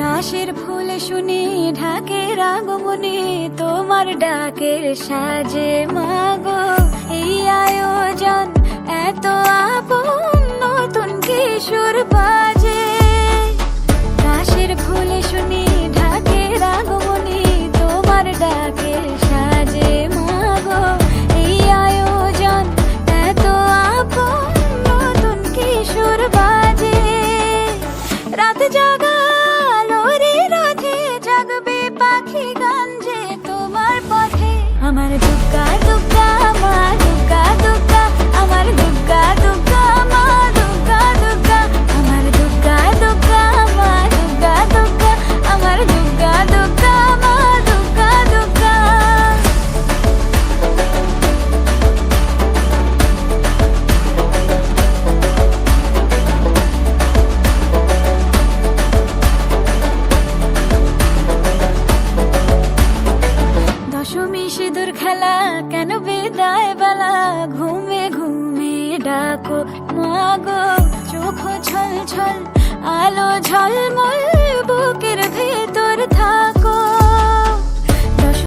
কাশের ফুল শুনি ঢাকের আগমনে, তোমার ডাকের সাজে মাগো। এই আয়োজন এত আপন, নতুন কিশোর বাজে। কাশের ফুলে শুনি আমার দুগ্গা দশমী সিঁদুর খেলা, কেন বিদায় বেলা? ঘুমে ঘুমে ডাকো মাগো চোখ ছল ছল আলো ঝলমল